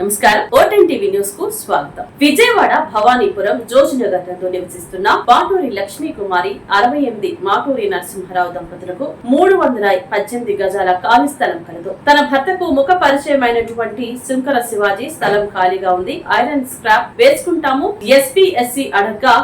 నమస్కారం. ఓటెన్ టీవీ న్యూస్కు స్వాగతం. విజయవాడ భవానీపురం జోజినగర్ నందు నివసిస్తున్న బాటూరి లక్ష్మీ కుమారి అరవై ఎనిమిది మాటూరి నరసింహారావు దంపతులకు మూడు వందల పద్దెనిమిది గజాల ఖాళీ స్థలం కలదు. తన భర్తకు ముఖ పరిచయమైనటువంటి శంకర శివాజీ స్థలం ఖాళీగా ఉంది. ఐరన్ స్క్రాప్ వేసుకుంటాము. ఎస్పీ ఎస్సీ అడగ్గా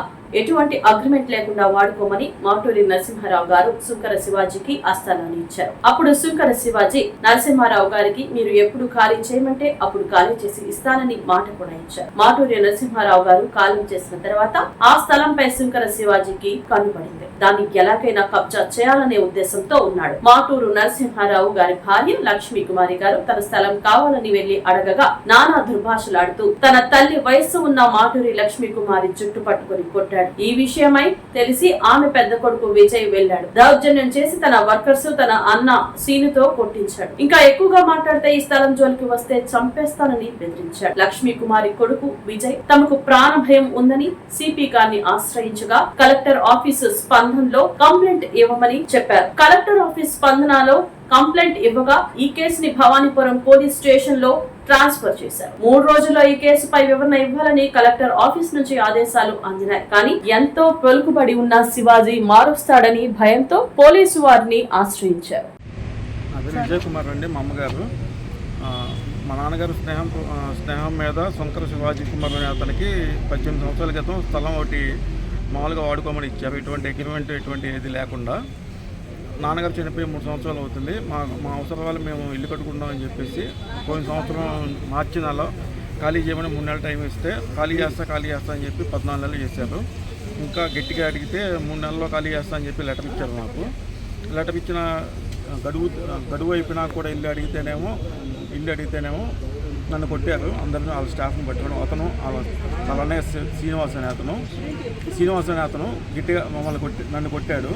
ఎటువంటి అగ్రిమెంట్ లేకుండా వాడుకోమని మాటూరి నరసింహారావు గారు సుంకర శివాజీకి ఆ స్థలాన్ని ఇచ్చారు. అప్పుడు సుంకర శివాజీ నరసింహారావు గారికి మీరు ఎప్పుడు ఖాళీ చేయమంటే అప్పుడు ఖాళీ చేసి ఇస్తానని మాట కూడా ఇచ్చారు. మాటూరి నరసింహారావు గారు ఖాళీ చేసిన తర్వాత ఆ స్థలంపై సుంకర శివాజీకి కనుబడింది దాన్ని ఎలాగైనా కబ్జా చేయాలనే ఉద్దేశంతో ఉన్నాడు. మాటూరు నరసింహారావు గారి భార్య లక్ష్మీ కుమారి గారు తన స్థలం కావాలని వెళ్ళి అడగగా నానా దుర్భాషలాడుతూ తన తల్లి వయస్సు ఉన్న మాటూరి లక్ష్మీ కుమారి జుట్టు పట్టుకుని కొట్టాడు. ఈ విషయమై తెలిసి ఆమె పెద్ద కొడుకు విజయ్ వెళ్ళాడు. దౌర్జన్యం చేసి తన వర్కర్స్ తన అన్న సీనుతో కొట్టించాడు. ఇంకా ఎక్కువగా మాట్లాడితే ఈ స్థలం జోలికి వస్తే చంపేస్తానని బెదిరించాడు. లక్ష్మీ కుమారి కొడుకు విజయ్ తమకు ప్రాణ భయం ఉందని సిపి గారిని ఆశ్రయించగా కలెక్టర్ ఆఫీసు స్పందనలో కంప్లైంట్ ఇవ్వమని చెప్పారు. కలెక్టర్ ఆఫీస్ స్పందనలో కంప్లైంట్ ఇవ్వగా ఈ కేసుని భవానీపురం పోలీస్ స్టేషన్లో ట్రాన్స్ఫర్ చేశారు. మూడు రోజుల్లో ఈ కేసుపై వివరణ ఇవ్వాలని కలెక్టర్ ఆఫీస్ నుంచి ఆదేశాలు అందినాయి. కానీ ఎంతో పలుకుబడి ఉన్న శివాజీ మారుస్తాడని భయంతో పోలీసు వారిని ఆశ్రయించారు. విజయ్ కుమార్ అండి మా అమ్మగారు. మా నాన్నగారు స్నేహం స్నేహం మీద శంకర శివాజీ కుమార్ అనే అతనికి పద్దెనిమిది సంవత్సరాల క్రితం స్థలం ఒకటి మామూలుగా వాడుకోమని ఇచ్చారు. ఎటువంటి అగ్రిమెంట్ ఎటువంటి ఏది లేకుండా. నాన్నగారు చనిపోయి మూడు సంవత్సరాలు అవుతుంది. మా మా అవసరాలు మేము ఇల్లు కట్టుకుంటామని చెప్పేసి పోయిన సంవత్సరం మార్చి నెలలో ఖాళీ చేయమని మూడు నెలలు టైం ఇస్తే ఖాళీ చేస్తా ఖాళీ చేస్తా అని చెప్పి పద్నాలుగు నెలలు చేశారు. ఇంకా గట్టిగా అడిగితే మూడు నెలల్లో ఖాళీ చేస్తా అని చెప్పి లెటర్ ఇచ్చారు మాకు. లెటర్ ఇచ్చిన గడువు గడువు అయిపోయినా కూడా ఇల్లు అడిగితేనేమో ఇల్లు అడిగితేనేమో నన్ను కొట్టారు. అందరిని వాళ్ళ స్టాఫ్ని పట్టుకోవడం అతను వాళ్ళ అలానే శ్రీనివాస్ అనే అతను శ్రీనివాస్ అనే అతను గట్టిగా మమ్మల్ని కొట్టి నన్ను కొట్టాడు.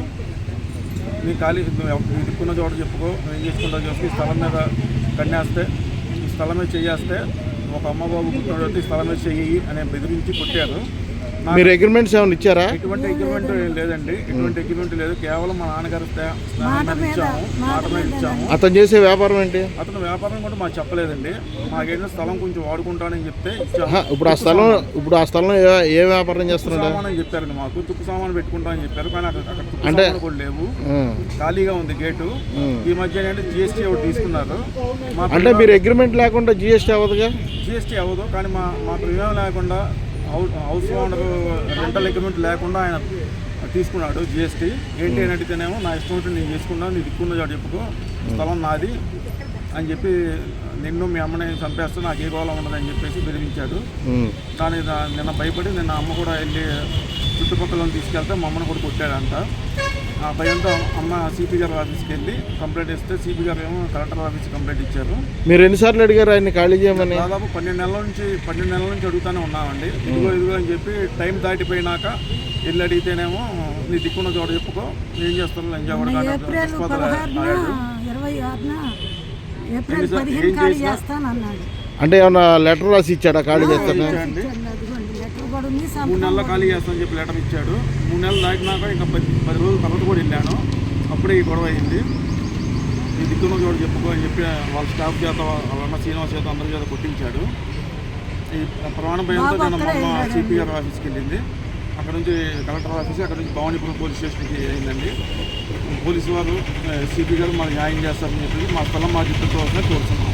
మీ ఖాళీ నువ్వు దిక్కున్న చోట చెప్పుకో ఏం చేసుకుంటా చేసుకో ఈ స్థలం మీద కన్నేస్తే ఈ స్థలం మీద చెయ్యేస్తే ఒక అమ్మ బాబు పుట్టినోడు ఈ స్థలం మీద చెయ్యి అని బెదిరించి కొట్టారు. మీరు అగ్రిమెంట్స్ ఏమైనా ఇచ్చారా? ఎటువంటి అగ్రిమెంట్ లేదండి. ఎటువంటి అగ్రిమెంట్ లేదు. కేవలం మా నాన్నగారు ఇచ్చాము. మాట మీద ఇచ్చాము. అతను చేసే వ్యాపారం ఏంటి? అతను వ్యాపారం కూడా మాకు చెప్పలేదండి. మాకేంటో స్థలం కొంచెం వాడుకుంటానని చెప్తే ఇప్పుడు ఆ స్థలం ఇప్పుడు ఆ స్థలంలో ఏ- ఏ వ్యాపారం చేస్తున్నాడు? సామాన్ చెప్పారండి మాకు. తుక్కు సామాన్ పెట్టుకుంటామని చెప్పారు. కానీ అక్కడ అంటే- కూడా లేవు. ఖాళీగా ఉంది గేటు. ఈ మధ్య ఏంటంటే జిఎస్టీ ఒకటి తీసుకున్నారు. మా అంటే మీరు అగ్రిమెంట్ లేకుండా జిఎస్టీ అవ్వదుగా? జిఎస్టీ అవ్వదు. కానీ మా మాకు విమా లేకుండా హౌస్ ఓనర్ రెంటల్ అగ్రిమెంట్ లేకుండా ఆయన తీసుకున్నాడు జిఎస్టీ ఏంటి అని అడిగితేనేమో నా ఇష్టం ఉంటే నేను చేసుకున్నాను నీ దిక్కున్న చోట చెప్పుకో స్థలం నాది అని చెప్పి నిన్ను మీ అమ్మని చంపేస్తే నాకు ఏ గోళం ఉండదని చెప్పేసి బెదిరించాడు. కానీ నిన్న భయపడి నిన్న అమ్మ కూడా వెళ్ళి చుట్టుపక్కల తీసుకెళ్తే మా అమ్మను కూడా కొట్టాడంట. ఆ భయంతో అమ్మ సిపి గారి ఆఫీస్కి వెళ్ళి కంప్లైంట్ ఇస్తే సిపి గారు ఏమో కలెక్టర్ ఆఫీస్కి కంప్లైంట్ ఇచ్చారు. మీరు ఎన్నిసార్లు అడిగారు ఆయన్ని ఖాళీ చేయమని? దాదాపు పన్నెండు నెలల నుంచి పన్నెండు నెలల నుంచి అడుగుతానే ఉన్నామండి. ఇదిగో ఇదిగో అని చెప్పి టైం దాటిపోయినాక ఇల్లు అడిగితేనేమో నీ దిక్కున్న చోట చెప్పుకో ఏం చేస్తాను? చేస్తానన్నాడు అంటే ఏమన్నా లెటర్ రాసి ఇచ్చాడా ఖాళీ చేస్తాను మూడు నెలలు ఖాళీ చేస్తానని చెప్పి లెటర్ ఇచ్చాడు. మూడు నెలలు దాటినాక ఇంకా పది పది రోజుల కూడా వెళ్ళాను. అప్పుడే ఈ గొడవ అయింది. ఈ దిక్కున్న చోటు చెప్పుకో అని చెప్పి వాళ్ళ స్టాఫ్ చేత వాళ్ళ అన్న శ్రీనివాస్ చేత అందరి చేత కొట్టించాడు. ఈ ప్రమాణ భయంతో నేను మా అమ్మ సిపి గారి ఆఫీస్కి వెళ్ళింది. అక్కడ నుంచి కలెక్టర్ ఆఫీస్ అక్కడ నుంచి భవానీపురం పోలీస్ స్టేషన్కి అయిందండి పోలీసు వారు సిపి గారు మాకు న్యాయం చేస్తారని చెప్పి మా స్థలం మా వస్తే కోరుతున్నాం